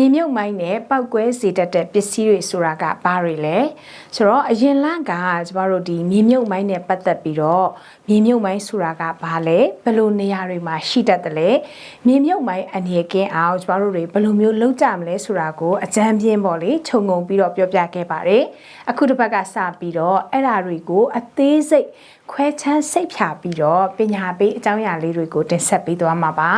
မြေမြုပ်မိုင်းနဲ့ပောက်ကွဲစေတတ်တဲ့ပစ္စည်းတွေဆိုတာကဘာတွေလဲဆိုတော့အရင်လကကျမတို့ဒီမြေမြုပ်မိုင်းနဲ့ပတ်သက်ပြီးတော့မြေမြုပ်မိုင်းဆိုတာကဘာလဲဘယ်လိုနေရာတွေမှာရှိတတ်တယ်လဲမြေမြုပ်မိုင်းအနေကင်းအောင်ကျမတို့တွေဘယ်လိုမျိုးလုပ်ကြမလဲဆိုတာကိုအကြမ်းပြင်းပေါ့လေခြုံငုံပြီးတော့ပြောပြခဲ့ပါတယ်အခုတစ်ပတ်ကစပြီးတော့အဲ့ဓာတွေကိုအသေးစိတ်ခွဲချမ်းစိတ်ဖြာပြီးတော့ပညာပေးအကြောင်းအရာလေးတွေကိုတင်ဆက်ပေးသွားမှာပါ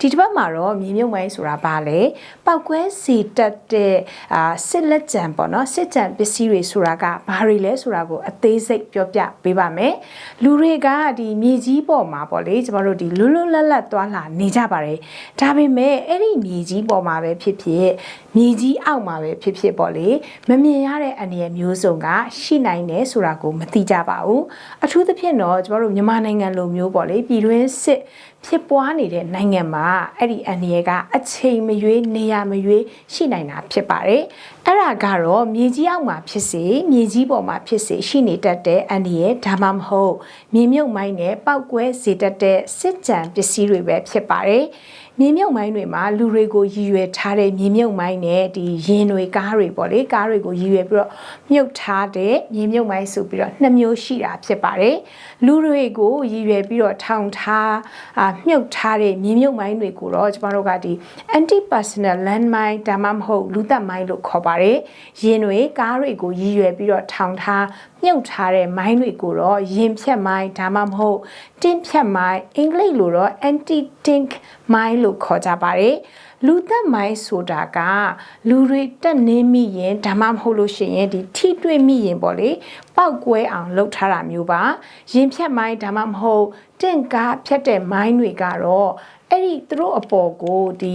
ဒီတစ်ပတ်မှာတော့မြေမြုပ်မိုင်းဆိုတာဘာလဲပောက်ကွဲစီတက်တဲ့အာစစ်လက်ကြံပေါ့နော်စစ်ကြံပစ္စည်းတွေဆိုတာကဘာတွေလဲဆိုတာကိုအသေးစိတ်ပြောပြပေးပါမယ်လူတွေကဒီမြေကြီးပေါ်မှာပေါ့လေကျမတို့ဒီလွတ်လွတ်လပ်လပ်သွားလာနေကြပါတယ်ဒါပေမဲ့အဲ့ဒီမြေကြီးပေါ်မှာပဲဖြစ်ဖြစ်မြေကြီးအောက်မှာပဲဖြစ်ဖြစ်ပေါ့လေမမြင်ရတဲ့အနေအမျိုးစုံကရှိနိုင်တယ်ဆိုတာကိုမသိကြပါဘူးအထူးသဖြင့်တော့ကျမတို့မြန်မာနိုင်ငံလိုမျိုးပေါ့လေပြည်တွင်းစစ်ဖြစ်ပွားနေတဲ့နိုင်ငံမှာအဲ့ဒီအနေရကအချိန်မရွေးနေရာမရွေးရှိနိုင်တာဖြစ်ပါတယ်အဲ့ဒါကတော့မြေကြီးအောက်မှာဖြစ်စေမြေကြီးပေါ်မှာဖြစ်စေရှိနေတတ်တဲ့အန္တရာယ်ဒါမှမဟုတ်မြေမြုပ်မိုင်းနဲ့ပောက်ကွဲစေတတ်တဲ့စစ်ကြံပစ္စည်းတွေပဲဖြစ်ပါတယ်မြေမြုပ်မိုင်းတွေမှာလူတွေကိုရည်ရွယ်ထားတဲ့မြေမြုပ်မိုင်းနဲ့ဒီရင်တွေကားတွေပေါ့လေကားတွေကိုရည်ရွယ်ပြီးတော့မြုပ်ထားတဲ့မြေမြုပ်မိုင်းဆိုပြီးတော့နှစ်မျိုးရှိတာဖြစ်ပါတယ်လူတွေကိုရည်ရွယ်ပြီးတော့ထောင်ထားအာမြုပ်ထားတဲ့မြေမြုပ်မိုင်းတွေကိုတော့ကျမတို့ကဒီ anti personal land mine ဒါမှမဟုတ်လူသက်မိုင်းလို့ခေါ်ပါတယ်ရင်တွေကားတွေကိုရည်ရွယ်ပြီးတော့ထောင်ထား မြုပ်ထားတဲ့မိုင်းတွေကိုတော့ရင်ဖြတ်မိုင်းဒါမှမဟုတ်တင်းဖြတ်မိုင်းအင်္ဂလိပ်လိုတော့ anti tink မိုင်းလို့ခေါ်ကြပါတယ်လူသက်မိုင်းဆိုတာကလူတွေတက်နေမိရင်ဒါမှမဟုတ်လို့ရှိရင်ဒီထိတွေ့မိရင်ပေါ့လေပောက်ကွဲအောင်လုပ်ထားတာမျိုးပါရင်ဖြတ်မိုင်းဒါမှမဟုတ်တင့်ကားဖြတ်တဲ့မိုင်းတွေကတော့ အဲ့ဒီသူတို့အပေါ်ကိုဒီ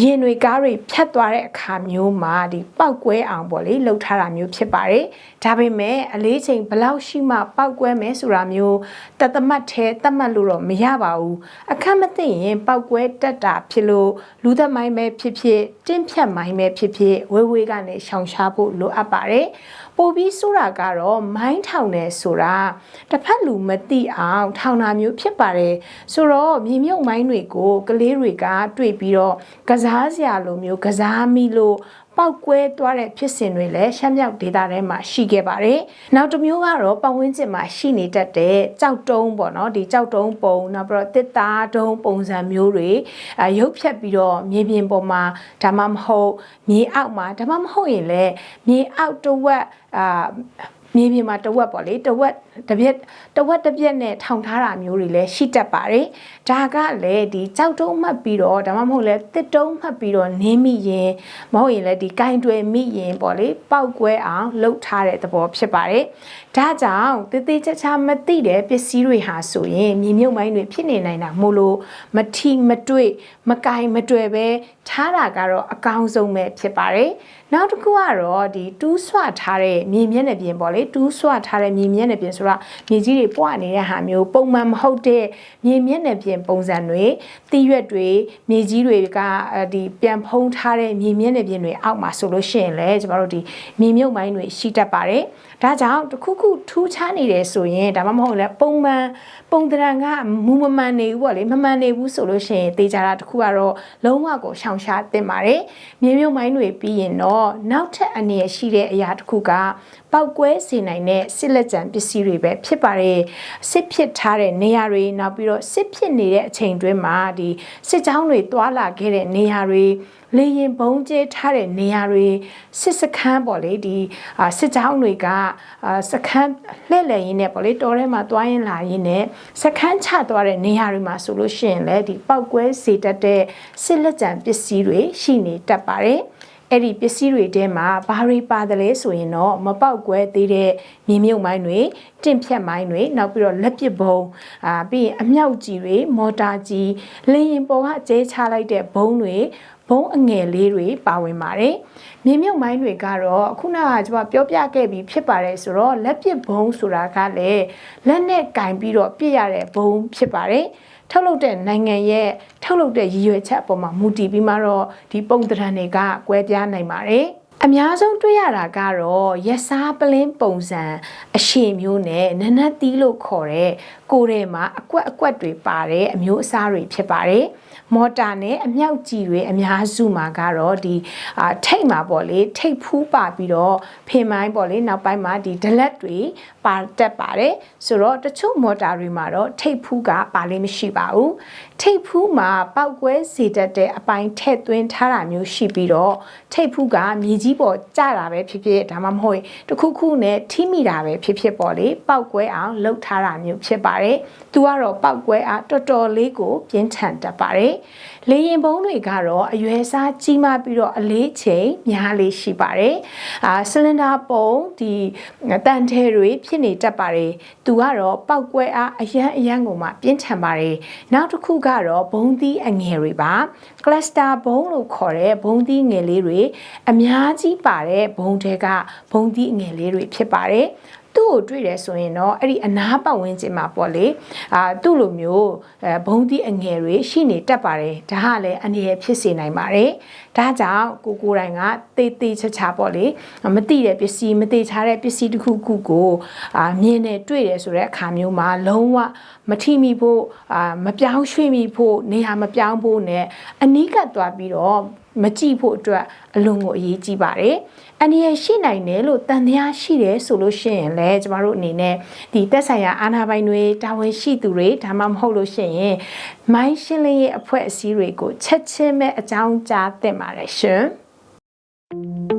ရင်တွေကားတွေဖြတ်သွားတဲ့အခါမျိုးမှာဒီပောက်ကွဲအောင်ပေါ့လေလှုပ်ထားတာမျိုးဖြစ်ပါတယ်ဒါပေမဲ့အလေးချိန်ဘလောက်ရှိမှပောက်ကွဲမယ်ဆိုတာမျိုးတသမတ်သေးတတ်မှတ်လို့တော့မရပါဘူးအခက်မသိရင်ပောက်ကွဲတက်တာဖြစ်လို့လူသက်မိုင်းပဲဖြစ်ဖြစ်တင်းဖြတ်မိုင်းပဲဖြစ်ဖြစ်ဝေးဝေးကနေရှောင်ရှားဖို့လိုအပ်ပါတယ်ပိုပြီးဆိုတာကတော့မိုင်းထောင်တယ်ဆိုတာတစ်ဖက်လူမသိအောင်ထောင်တာမျိုးဖြစ်ပါတယ်ဆိုတော့မြေမြုပ်မိုင်းတွေကိုကလေးတွေကတွေ့ပြီးတော့ကစားစရာလိုမျိုးကစားမိလို့ပောက်ကွဲသွားတဲ့ဖြစ်စဉ်တွေလည်းရှမ်းမြောက်ဒေသထဲမှာရှိခဲ့ပါတယ်။နောက်တစ်မျိုးကတော့ပတ်ဝန်းကျင်မှာရှိနေတတ်တဲ့ကြောက်တုံးပေါ့နော်ဒီကြောက်တုံးပုံနောက်ပြီးတော့တစ်သားတုံးပုံစံမျိုးတွေအရုပ်ဖြတ်ပြီးတော့မြေပြင်ပေါ်မှာဒါမှမဟုတ်မြေအောက်မှာဒါမှမဟုတ်ရင်လည်းမြေအောက်တစ်ဝက်အာ မြေပြင်မှာတဝက်ပေါ့လေတဝက်တပြက်တဝက်တပြက်နဲ့ထောင်ထားတာမျိုးတွေလည်းရှိတတ်ပါတယ်ဒါကလည်းဒီကြောက်တုံးမှတ်ပြီးတော့ဒါမှမဟုတ်လဲတစ်တုံးမှတ်ပြီးတော့နင်းမိရင်မဟုတ်ရင်လည်းဒီကင်တွယ်မိရင်ပေါ့လေပောက်ကွဲအောင်လှုပ်ထားတဲ့သဘောဖြစ်ပါတယ်ဒါကြောင့်တည်တည်ချာချာမသိတဲ့ပစ္စည်းတွေဟာဆိုရင်မြေမြုပ်မိုင်းတွေဖြစ်နေနိုင်တာမို့လို့မထီမတွေ့မကင်မတွေ့ပဲထားတာကတော့အကောင်းဆုံးပဲဖြစ်ပါတယ်နောက်တစ်ခုကတော့ဒီတူးဆွထားတဲ့မြေမျက်နှာပြင်ပေါ့လေတူးဆွထားတဲ့မြေမျက်နှာပြင်ဆိုတာမြေကြီးတွေပွားနေတဲ့ဟာမျိုးပုံမှန်မဟုတ်တဲ့မြေမျက်နှာပြင်ပုံစံတွေတီးရွက်တွေမြေကြီးတွေကဒီပြန်ဖုံးထားတဲ့မြေမျက်နှာပြင်တွေအောက်မှာဆိုလို့ရှိရင်လည်းကျမတို့ဒီမြေမြုပ်မိုင်းတွေရှိတတ်ပါတယ်ဒါကြောင့်တခုခုထူးခြားနေတယ်ဆိုရင်ဒါမှမဟုတ်လည်းပုံမှန်ပုံတရံကမူမမှန်နေဘူးပေါ့လေမမှန်နေဘူးဆိုလို့ရှိရင်တေချာတာတခုကတော့လုံးဝကိုရှောင်ရှားတင်ပါတယ်မြေမြုပ်မိုင်းတွေပြီးရင်တော့နောက်ထပ်အနေရရှိတဲ့အရာတစ်ခုကပောက်ကွဲစေနိုင်တဲ့စစ်လက်ကျန်ပစ္စည်းတွေပဲဖြစ်ပါတယ်စစ်ဖြစ်ထားတဲ့နေရာတွေနောက်ပြီးတော့စစ်ဖြစ်နေတဲ့အချိန်တွင်းမှာဒီစစ်ကြောင်းတွေတွာလာခဲ့တဲ့နေရာတွေလေရင်ဘုံကျဲထားတဲ့နေရာတွေစစ်စခန်းပေါ့လေဒီစစ်ကြောင်းတွေကစခန်းလှည့်လည်ရင်းနဲ့ပေါ့လေတောထဲမှာတွားရင်လာရင်းနဲ့စခန်းချသွားတဲ့နေရာတွေမှာဆိုလို့ရှိရင်လည်းဒီပောက်ကွဲစေတတ်တဲ့စစ်လက်ကျန်ပစ္စည်းတွေရှိနေတတ်ပါတယ် အဲ့ဒီပစ္စည်းတွေထဲမှာဘာတွေပါတယ်လဲဆိုရင်တော့မပေါက်ကွဲသေးတဲ့မြေမြုပ်မိုင်းတွေတင့်ဖြတ်မိုင်းတွေနောက်ပြီးတော့လက်ပစ်ဘုံအာပြီးရင်အမြောက်ကြီးတွေမော်တာကြီးလင်းရင်ပေါ်ကကျဲချလိုက်တဲ့ဘုံတွေဘုံအငယ်လေးတွေပါဝင်ပါတယ်။မြေမြုပ်မိုင်းတွေကတော့ခုနကကျွန်မပြောပြခဲ့ပြီးဖြစ်ပါတယ်ဆိုတော့လက်ပစ်ဘုံဆိုတာကလည်းလက်နဲ့ကင်ပြီးတော့ပြစ်ရတဲ့ဘုံဖြစ်ပါတယ်။ ထုတ်လုပ်တဲ့နိုင်ငံရဲ့ထုတ်လုပ်တဲ့ရည်ရွယ်ချက်အပေါ်မှာမူတည်ပြီးမှတော့ဒီပုံသဏ္ဍာန်တွေကကွဲပြားနိုင်ပါတယ်။အများဆုံးတွေ့ရတာကတော့ရက်စားပလင်းပုံစံအရှိမျိုးနဲ့နနတ်သီးလို့ခေါ်တဲ့ ကိုယ်ထဲမှာအကွက်အကွက်တွေပါတဲ့အမျိုးအစားတွေဖြစ်ပါတယ်မော်တာနဲ့အမြောက်ကြီးတွေအများစုမှာကတော့ဒီအာထိတ်မှာပေါ့လေထိတ်ဖူးပါပြီးတော့ဖင်မိုင်းပေါ့လေနောက်ပိုင်းမှာဒီဒလက်တွေပါတက်ပါတယ်ဆိုတော့တချို့မော်တာတွေမှာတော့ထိတ်ဖူးကပါလေးမရှိပါဘူးထိတ်ဖူးမှာပောက်ကွဲစေတတ်တဲ့အပိုင်းထည့်သွင်းထားတာမျိုးရှိပြီးတော့ထိတ်ဖူးကမြေကြီးပေါ်ကျတာပဲဖြစ်ဖြစ်ဒါမှမဟုတ်တစ်ခုခုနဲ့ထိမိတာပဲဖြစ်ဖြစ်ပေါ့လေပောက်ကွဲအောင်လှုပ်ထားတာမျိုးဖြစ်ပါတယ်သူကတော့ပောက်ကွဲအားတော်တော်လေးကိုပြင်းထန်တတ်ပါတယ်လေရင်ပုံးတွေကတော့အရွယ်စားကြီးမားပြီးတော့အလေးချိန်များလေးရှိပါတယ်အာဆလင်ဒါပုံဒီတန်ထဲတွေဖြစ်နေတတ်ပါတယ်သူကတော့ပောက်ကွဲအားအရန်အရန်ကိုမှပြင်းထန်ပါတယ်နောက်တစ်ခုကတော့ဘုံသီးအငယ်တွေပါကလစတာဘုံလို့ခေါ်တဲ့ဘုံသီးငယ်လေးတွေအများကြီးပါတဲ့ဘုံတွေကဘုံသီးအငယ်လေးတွေဖြစ်ပါတယ် သူ့ကိုတွေ့တယ်ဆိုရင်တော့အဲ့ဒီအနားပတ်ဝန်းကျင်မှာပေါ့လေအာသူ့လိုမျိုးအဲဘုံသီးအငယ်တွေရှိနေတတ်ပါတယ်ဒါကလည်းအနေရဖြစ်စေနိုင်ပါတယ်ဒါကြောင့်ကိုကိုယ်တိုင်ကတေးသေးချာချာပေါ့လေမသိတဲ့ပစ္စည်းမသေးချာတဲ့ပစ္စည်းတစ်ခုခုကိုအာမြင်နေတွေ့တယ်ဆိုတဲ့အခါမျိုးမှာလုံးဝမထိမိဖို့အာမပြောင်းရွှေ့မိဖို့နေရာမပြောင်းဖို့ ਨੇ အနီးကပ်သွားပြီးတော့မကြည့်ဖို့အတွက်အလွန်ကိုအရေးကြီးပါတယ်။အနည်းရရှိနိုင်တယ်လို့တန်တရားရှိတယ်ဆိုလို့ရှိရင်လည်းကျမတို့အနေနဲ့ဒီသက်ဆိုင်ရာအာဏာပိုင်တွေတာဝန်ရှိသူတွေဒါမှမဟုတ်လို့ရှိရင်မိုင်းရှင်းလင်းရေးအဖွဲ့အစည်းတွေကိုချက်ချင်းပဲအကြောင်းကြားသင့်ပါတယ်ရှင်။